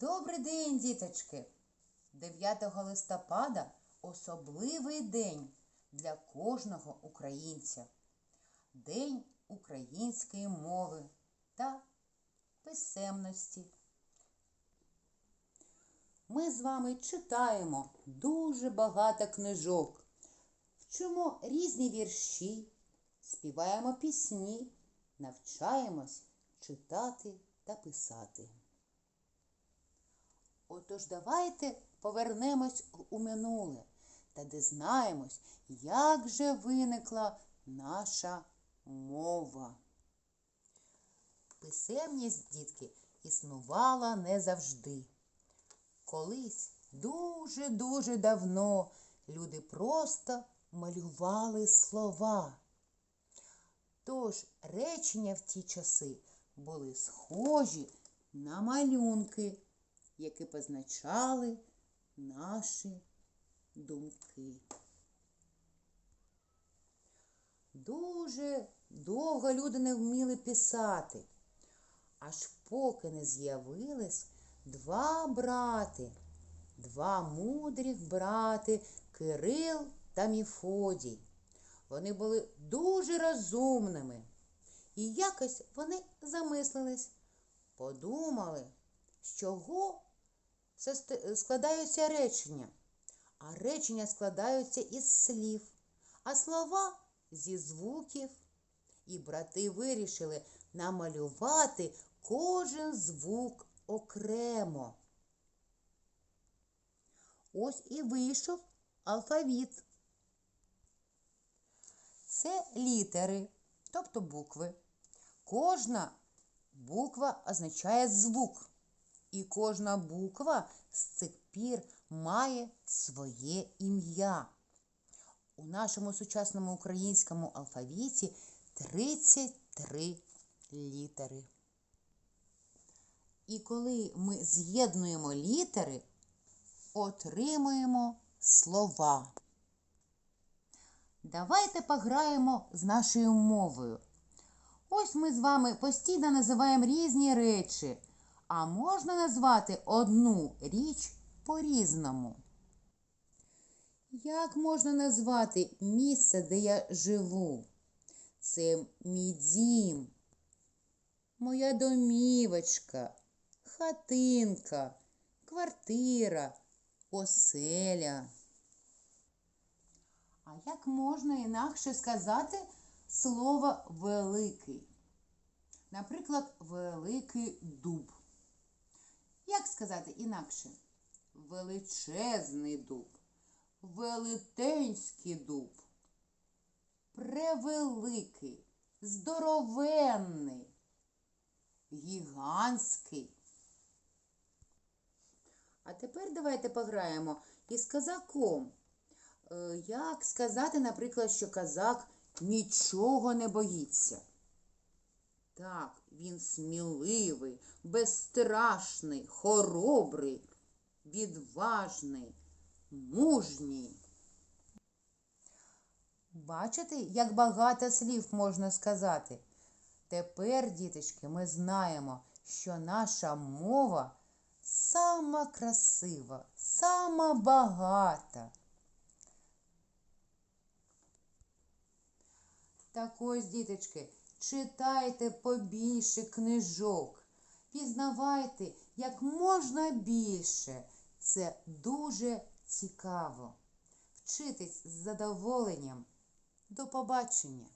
Добрий день, діточки! 9 листопада особливий день для кожного українця. День української мови та писемності. Ми з вами читаємо дуже багато книжок, вчимо різні вірші, співаємо пісні, навчаємось читати та писати. Отож давайте повернемось у минуле та дізнаємось, як же виникла наша мова. Писемність, дітки, існувала не завжди. Колись дуже-дуже давно люди просто малювали слова. Тож речення в ті часи були схожі на малюнки, які позначали наші думки. Дуже довго люди не вміли писати, аж поки не з'явились два брати, два мудрих брати Кирил та Міфодій. Вони були дуже розумними. І якось вони замислились, подумали, з чого складаються речення. А речення складаються із слів, а слова зі звуків. І брати вирішили намалювати кожен звук окремо. Ось і вийшов алфавіт. Це літери, тобто букви. Кожна буква означає звук. І кожна буква з цих пір має своє ім'я. У нашому сучасному українському алфавіті 33 літери. І коли ми з'єднуємо літери, отримуємо слова. Давайте пограємо з нашою мовою. Ось ми з вами постійно називаємо різні речі, а можна назвати одну річ по-різному. Як можна назвати місце, де я живу? Це мій дім, моя домівочка, хатинка, квартира, оселя. А як можна інакше сказати слово великий? Наприклад, великий дуб. Сказати інакше? Величезний дуб, велетенський дуб, превеликий, здоровенний, гігантський. А тепер давайте пограємо із казаком. Е, Як сказати, наприклад, що казак нічого не боїться? Так, він сміливий, безстрашний, хоробрий, відважний, мужній. Бачите, як багато слів можна сказати? Тепер, діточки, ми знаємо, що наша мова сама красива, сама багата. Так ось, діточки, читайте побільше книжок, пізнавайте як можна більше. Це дуже цікаво. Вчитись з задоволенням. До побачення!